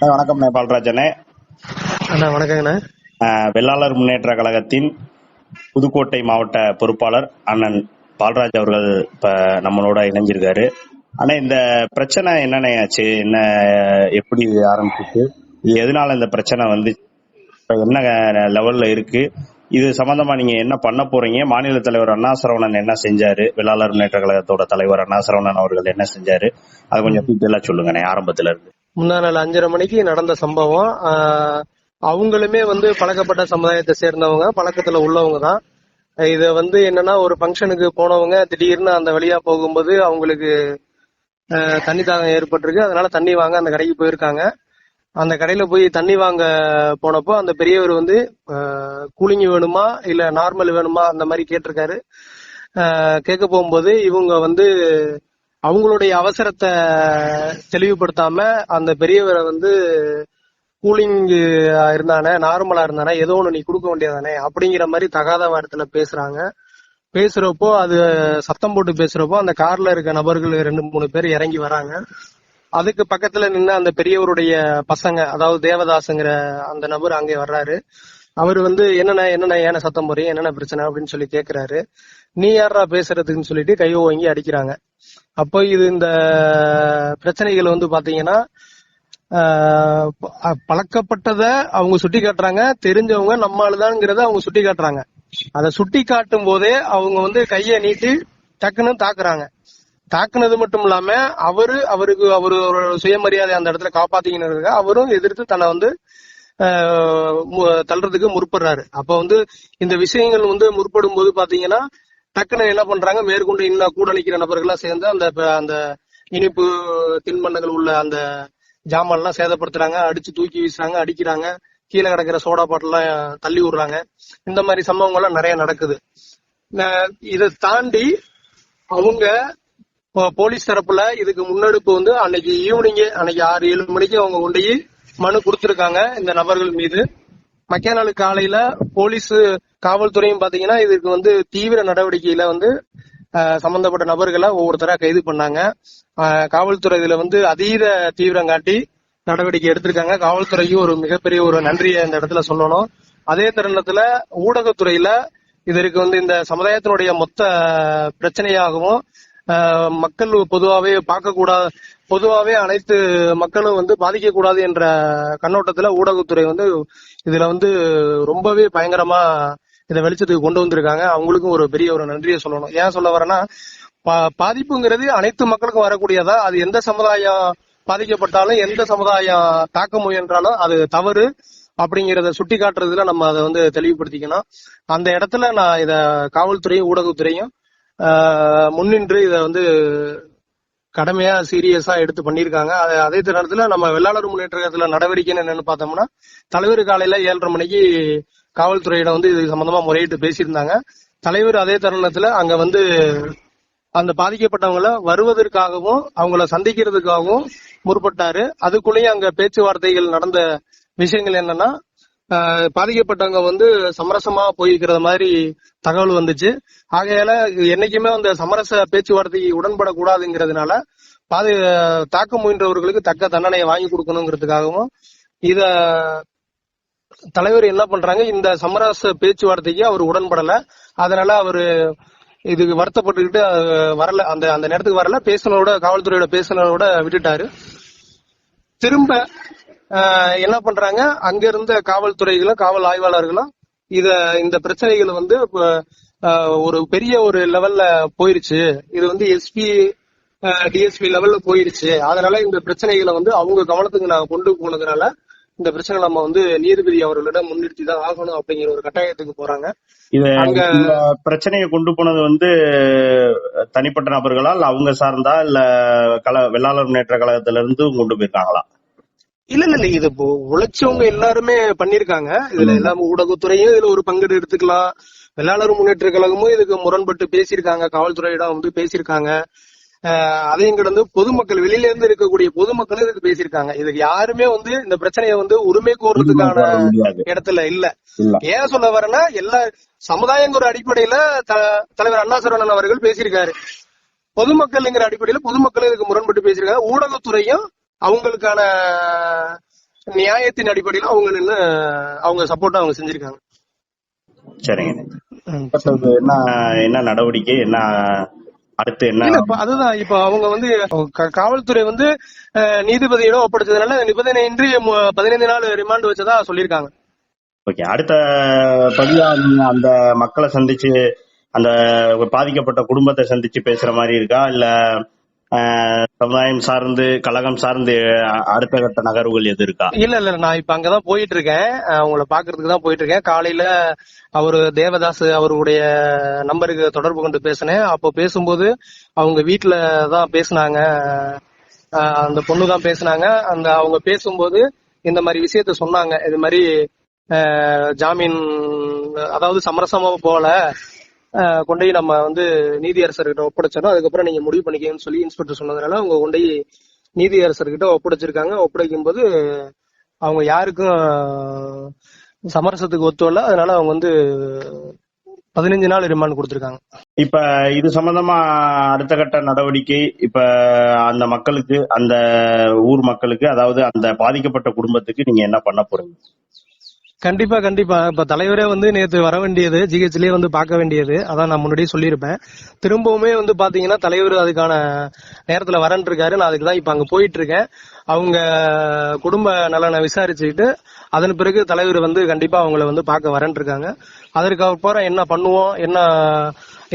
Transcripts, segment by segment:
வணக்கம்ண்ணே பால்ராஜனே அண்ணா வணக்கங்கண்ணா. வெள்ளாளர் முன்னேற்ற கழகத்தின் புதுக்கோட்டை மாவட்ட பொறுப்பாளர் அண்ணன் பால்ராஜ் அவர்கள் இப்ப நம்மளோட இணைஞ்சிருக்காரு. ஆனா இந்த பிரச்சனை என்னண்ணே ஆச்சு? என்ன எப்படி ஆரம்பிச்சிச்சு இது எதனால இந்த பிரச்சனை வந்து என்ன லெவல்ல இருக்கு? இது சம்பந்தமா நீங்க என்ன பண்ண போறீங்க? மாநில தலைவர் அண்ணா சரவணன் என்ன செஞ்சாரு? வெள்ளாளர் முன்னேற்ற கழகத்தோட தலைவர் அண்ணா சரவணன் அவர்கள் என்ன செஞ்சாரு? அது கொஞ்சம் டீட்டெயிலா சொல்லுங்கண்ணே ஆரம்பத்துல இருந்து. முந்தா நாள் அஞ்சரை மணிக்கு நடந்த சம்பவம். அவங்களுமே வந்து பழக்கப்பட்ட சமுதாயத்தை சேர்ந்தவங்க பழக்கத்துல உள்ளவங்க தான். இதை வந்து என்னன்னா ஒரு ஃபங்க்ஷனுக்கு போனவங்க திடீர்னு அந்த வழியா போகும்போது அவங்களுக்கு தண்ணி தாகம் ஏற்பட்டிருக்கு. அதனால தண்ணி வாங்க அந்த கடைக்கு போயிருக்காங்க. அந்த கடையில போய் தண்ணி வாங்க போனப்போ அந்த பெரியவர் வந்து கூலிங் வேணுமா? இல்ல நார்மல் வேணுமா? அந்த மாதிரி கேட்டிருக்காரு. கேட்க போகும்போது இவங்க வந்து அவங்களுடைய அவசரத்தை தெளிவுபடுத்தாம அந்த பெரியவரை வந்து கூலிங் இருந்தானே நார்மலா இருந்தானே ஏதோ ஒண்ணு நீ கொடுக்க வேண்டியதானே அப்படிங்கிற மாதிரி தகாத வாரத்துல பேசுறாங்க. பேசுறப்போ அது சத்தம் போட்டு பேசுறப்போ அந்த கார்ல இருக்க நபர்கள் ரெண்டு மூணு பேர் இறங்கி வராங்க. அதுக்கு பக்கத்துல நின்று அந்த பெரியவருடைய பசங்க அதாவது தேவதாசுங்கிற அந்த நபர் அங்கே வர்றாரு. அவர் வந்து என்னென்ன என்னென்ன ஏன சத்தம் போறீங்க என்னென்ன பிரச்சனை? அப்படின்னு சொல்லி கேக்குறாரு. நீ யாரா பேசுறதுக்குன்னு சொல்லிட்டு கையை வாங்கி அடிக்கிறாங்க. அப்போ இது இந்த பிரச்சனைகள் வந்து பாத்தீங்கன்னா ஆஹ் ப- பழக்கப்பட்டத அவங்க சுட்டி காட்டுறாங்க. தெரிஞ்சவங்க நம்ம ஆளுதான்ங்கிறத அவங்க சுட்டி காட்டுறாங்க. அதை சுட்டி காட்டும் போதே அவங்க வந்து கையை நீட்டி டக்குன்னு தாக்குறாங்க. தாக்குனது மட்டும் இல்லாம அவரு அவருக்கு அவரு ஒரு சுயமரியாதை அந்த இடத்துல காப்பாத்திக்கணும் அவரும் எதிர்த்து தன்னை வந்து தள்ளுறதுக்கு முற்படுறாரு. அப்ப வந்து இந்த விஷயங்கள் வந்து முற்படும் போது பாத்தீங்கன்னா டக்குன்னு என்ன பண்றாங்க மேற்கொண்டு இன்னும் கூட நிக்கிற நபர்கள்லாம் சேர்ந்து அந்த அந்த இனிப்பு தின்பண்டங்கள் உள்ள அந்த ஜாமான்லாம் சேதப்படுத்துறாங்க அடிச்சு தூக்கி வீசுறாங்க அடிக்கிறாங்க கீழே கிடக்கிற சோடா பாட்டெல்லாம் தள்ளி விடுறாங்க. இந்த மாதிரி சம்பவங்கள்லாம் நிறைய நடக்குது. இதை தாண்டி அவங்க போலீஸ் தரப்புல இதுக்கு முன்னெடுப்பு வந்து அன்னைக்கு ஈவினிங்கே அன்னைக்கு ஆறு ஏழு மணிக்கு அவங்க கொண்டு போய் மனு கொடுத்திருக்காங்க இந்த நபர்கள் மீது. மக்கா நாள் காலையில போலீஸ் காவல்துறையும் பாத்தீங்கன்னா இதுக்கு வந்து தீவிர நடவடிக்கையில வந்து சம்பந்தப்பட்ட நபர்களை ஒவ்வொருத்தரா கைது பண்ணாங்க. அஹ், காவல்துறை இதுல வந்து அதீத தீவிரம் காட்டி நடவடிக்கை எடுத்திருக்காங்க. காவல்துறைக்கு ஒரு மிகப்பெரிய ஒரு நன்றியை இந்த இடத்துல சொல்லணும். அதே தருணத்துல ஊடகத்துறையில இதற்கு வந்து இந்த சமுதாயத்தினுடைய மொத்த பிரச்சனையாகவும் மக்கள் பொதுவாகவே பார்க்கக்கூடாது பொதுவாகவே அனைத்து மக்களும் வந்து பாதிக்கக்கூடாது என்ற கண்ணோட்டத்தில் ஊடகத்துறை வந்து இதில் வந்து ரொம்பவே பயங்கரமா இதை வெளிச்சத்துக்கு கொண்டு வந்திருக்காங்க. அவங்களுக்கும் ஒரு பெரிய ஒரு நன்றியை சொல்லணும். ஏன் சொல்ல வரேன்னா பா- பாதிப்புங்கிறது அனைத்து மக்களுக்கும் வரக்கூடியதா? அது எந்த சமுதாயம் பாதிக்கப்பட்டாலும் எந்த சமுதாயம் தாக்க முயன்றாலும் அது தவறு அப்படிங்கிறத சுட்டி காட்டுறதுல நம்ம அதை வந்து தெளிவுபடுத்திக்கணும். அந்த இடத்துல நான் இதை காவல்துறையும் ஊடகத்துறையும் முன்னின்று இதை வந்து கடமையா சீரியஸா எடுத்து பண்ணியிருக்காங்க. அதே தருணத்துல நம்ம வெள்ளாளர் முன்னேற்றத்துல நடவடிக்கை என்னன்னு பார்த்தோம்னா தலைவர் காலையில ஏழரை மணிக்கு காவல்துறையிடம் வந்து இது சம்பந்தமா முறையிட்டு பேசியிருந்தாங்க. தலைவர் அதே தருணத்துல அங்க வந்து அந்த பாதிக்கப்பட்டவங்கள வருவதற்காகவும் அவங்கள சந்திக்கிறதுக்காகவும் முற்பட்டாரு. அதுக்குள்ளேயும் அங்க பேச்சுவார்த்தைகள் நடந்த விஷயங்கள் என்னன்னா பாதிக்கப்பட்டவங்க வந்து சமரசமா போயிருக்கிற மாதிரி தகவல் வந்துச்சு. ஆகையால என்னைக்குமே அந்த சமரச பேச்சுவார்த்தைக்கு உடன்படக்கூடாதுங்கிறதுனால பாதி தாக்க முயன்றவர்களுக்கு தக்க தண்டனையை வாங்கி கொடுக்கணுங்கிறதுக்காகவும் இத தலைவர் என்ன பண்றாங்க இந்த சமரச பேச்சுவார்த்தைக்கு அவர் உடன்படல. அதனால அவரு இதுக்கு வருத்தப்பட்டுக்கிட்டு வரல. அந்த அந்த நேரத்துக்கு வரல. பேசினோட காவல்துறையோட பேசினோட விட்டுட்டாரு. திரும்ப என்ன பண்றாங்க? அங்க இருந்த காவல்துறைகளும் காவல் ஆய்வாளர்களும் இத இந்த பிரச்சனைகள் வந்து ஒரு பெரிய ஒரு லெவல்ல போயிருச்சு. இது வந்து எஸ்பி டிஎஸ்பி லெவல்ல போயிருச்சு. அதனால இந்த பிரச்சனைகளை வந்து அவங்க கவனத்துக்கு நாங்க கொண்டு போனதுனால இந்த பிரச்சனை நம்ம வந்து நீதிபதி அவர்களிடம் முன்னிறுத்தி தான் ஆகணும் அப்படிங்கிற ஒரு கட்டாயத்துக்கு போறாங்க. இது அங்க பிரச்சனையை கொண்டு போனது வந்து தனிப்பட்ட நபர்களா இல்ல அவங்க சார்ந்தா இல்ல கல வெள்ளாளர் முன்னேற்ற கழகத்துல இருந்து கொண்டு போயிருக்காங்களா? இல்ல இல்ல இல்ல. இது உழைச்சவங்க எல்லாருமே பண்ணிருக்காங்க. இதுல. எல்லாம் ஊடகத்துறையும் இதுல ஒரு பங்கெடு எடுத்துக்கலாம். வெள்ளாளர் முன்னேற்ற கழகமும் இதுக்கு முரண்பட்டு பேசியிருக்காங்க. காவல்துறையிடம் வந்து பேசியிருக்காங்க. அதையும் கடந்து பொதுமக்கள் வெளியில இருந்து இருக்கக்கூடிய பொதுமக்களும் இதுக்கு பேசியிருக்காங்க. இதுக்கு யாருமே வந்து இந்த பிரச்சனையை வந்து உரிமை கோர்றதுக்கான இடத்துல இல்ல. ஏன் சொல்ல வரேன்னா எல்லா சமுதாயங்கிற அடிப்படையில தலைவர் அண்ணா சரவணன் அவர்கள் பேசியிருக்காரு. பொதுமக்கள்ங்கிற அடிப்படையில பொதுமக்கள் இதுக்கு முரண்பட்டு பேசியிருக்காங்க. ஊடகத்துறையும் அவங்களுக்கான நியாயத்தின் அடிப்படையில அவங்க நின்னு அவங்க சப்போர்ட்டா அவங்க செஞ்சிருக்காங்க. சரிங்க. என்ன என்ன நடவடிக்கை என்ன அடுத்து என்ன? அதுதான் இப்ப அவங்க வந்து காவல்துறை வந்து நீதிபதியிடம் ஒப்படைச்சதுனால நிபந்தனையின்றி பதினைந்து நாள் ரிமாண்ட் வச்சதா சொல்லியிருக்காங்க. ஓகே அடுத்த படியா அந்த மக்களை சந்திச்சு அந்த பாதிக்கப்பட்ட குடும்பத்தை சந்திச்சு பேசுற மாதிரி இருக்கா? இல்ல சமுதாயம் சார்ந்து கழகம் சார்ந்து அடுத்த கட்ட நகர்வுகள் எது இருக்கா? இல்ல இல்ல நான் இப்ப அங்கதான் போயிட்டு இருக்கேன் அவங்கள பாக்குறதுக்கு தான் போயிட்டு இருக்கேன் காலையில அவரு தேவதாஸ் அவருடைய நம்பருக்கு தொடர்பு கொண்டு பேசினேன். அப்போ பேசும்போது அவங்க வீட்டுல தான் பேசுனாங்க. அந்த பொண்ணு தான் பேசுனாங்க. அந்த அவங்க பேசும்போது இந்த மாதிரி விஷயத்த சொன்னாங்க. இது மாதிரி ஜாமீன் அதாவது சமரசமா போல கொண்டு போய் நம்ம வந்து நீதியரசர்கிட்ட ஒப்படைச்சிடும் அதுக்கப்புறம் நீங்க முடிவு பண்ணிக்கங்கன்னு சொல்லி இன்ஸ்பெக்டர் சொன்னதுனால அவங்க கொண்டு நீதியரசர்கிட்ட ஒப்படைச்சிருக்காங்க. ஒப்படைக்கும் போது அவங்க யாருக்கும் சமரசத்துக்கு ஒத்து அதனால அவங்க வந்து பதினஞ்சு நாள் ரிமாண்ட் கொடுத்திருக்காங்க. இப்ப இது சம்பந்தமா அடுத்த கட்ட நடவடிக்கை இப்ப அந்த மக்களுக்கு அந்த ஊர் மக்களுக்கு அதாவது அந்த பாதிக்கப்பட்ட குடும்பத்துக்கு நீங்க என்ன பண்ண போறீங்க? கண்டிப்பா கண்டிப்பா. இப்ப தலைவரே வந்து நேத்து வர வேண்டியது ஜிஹெச்லயே வந்து பார்க்க வேண்டியது. அதான் நான் முன்னாடியே சொல்லியிருப்பேன். திரும்பவுமே வந்து பாத்தீங்கன்னா தலைவர் அதுக்கான நேரத்துல வரன் இருக்காரு நான் அதுக்கு தான் இப்ப அங்க போயிட்டு இருக்கேன் அவங்க குடும்ப நலனை விசாரிச்சுக்கிட்டு அதன் பிறகு தலைவர் வந்து கண்டிப்பா அவங்கள வந்து பார்க்க வரன் இருக்காங்க அதற்கு அப்புறம் என்ன பண்ணுவோம்? என்ன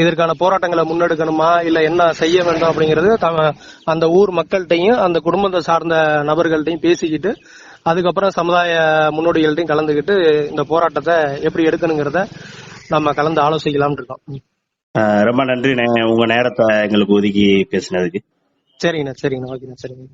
இதற்கான போராட்டங்களை முன்னெடுக்கணுமா? இல்ல என்ன செய்ய வேண்டும் அப்படிங்கறது அந்த ஊர் மக்கள்கிட்டையும் அந்த குடும்பத்தை சார்ந்த நபர்கள்ட்டையும் பேசிக்கிட்டு அதுக்கப்புறம் சமுதாய முன்னோடிகள்ட்டையும் கலந்துக்கிட்டு இந்த போராட்டத்தை எப்படி எடுக்கணுங்கிறத நம்ம கலந்து ஆலோசிக்கலாம்னு இருக்கோம். ரொம்ப நன்றி உங்க நேரத்தை எங்களுக்கு ஒதுக்கி பேசினதுக்கு. சரிங்கண்ணா சரிங்கண்ணா. ஓகேண்ணா சரிங்க